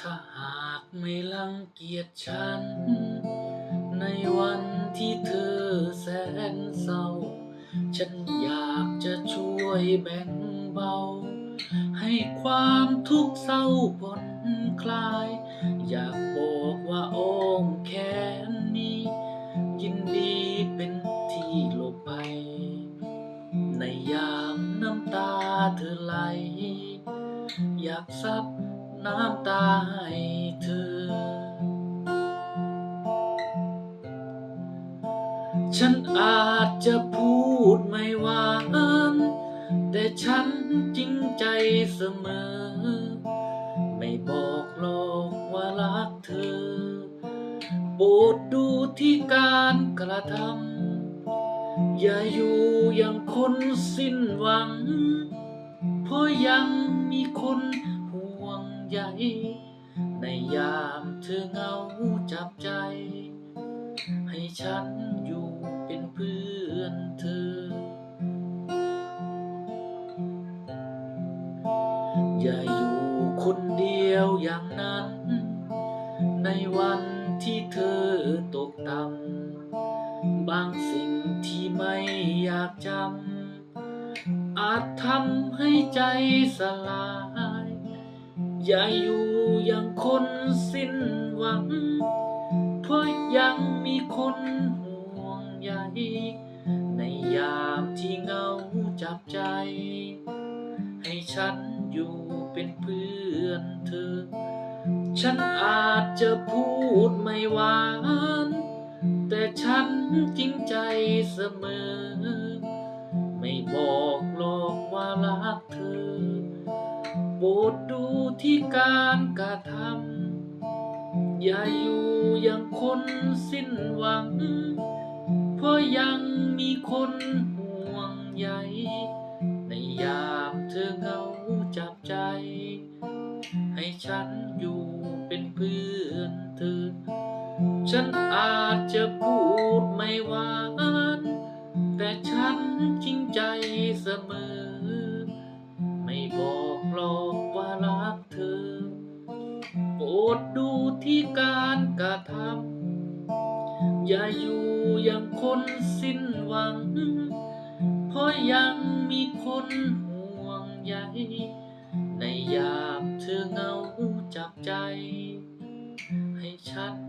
ถ้าหากไม่รังเกียจฉัน ในวันที่เธอแสนเศร้า ฉันอยากจะช่วยแบ่งเบา ให้ความทุกข์เศร้าผ่อนคลาย อยากบอกว่าอ้อมแขนนี้ ยินดีเป็นที่หลบภัยในยามน้ำตาเธอไหล อยากซับน้ำตาให้เธอ ฉันอาจจะพูดไม่หวาน แต่ฉันจริง เสมอ ไม่บอกหรอกว่ารักเธอโปรดดูที่การกระทำอย่าอยู่อย่างคนสิ้นหวัง เพราะยังมีคนห่วงใยในยามเธอเงาจับใจ ให้ฉันอยู่ อย่าอยู่คนเดียวอย่างนั้น ในวันที่เธอตกต่ำบางสิ่งที่ไม่อยากจำอาจทำให้ใจสลาย อย่าอยู่อย่างคนสิ้นหวัง เพราะยังมีคนห่วงใยในยามที่เงาจับใจ ให้ฉันอยู่ เป็นเพื่อนเธอ ฉันอาจจะพูดไม่หวาน แต่ฉันจริงใจเสมอ ไม่บอกหรอกว่ารักเธอ โปรดดูที่การกระทำ อย่าอยู่อย่างคนสิ้นหวัง เพราะยังมีคน เป็นเพื่อนเธอ ฉันอาจจะพูดไม่หวานแต่ฉันจริงใจเสมอ ไม่บอกหรอกว่ารักเธอ โปรดดูที่การกระทำอย่าอยู่อย่างคนสิ้นหวัง เพราะยังมีคนา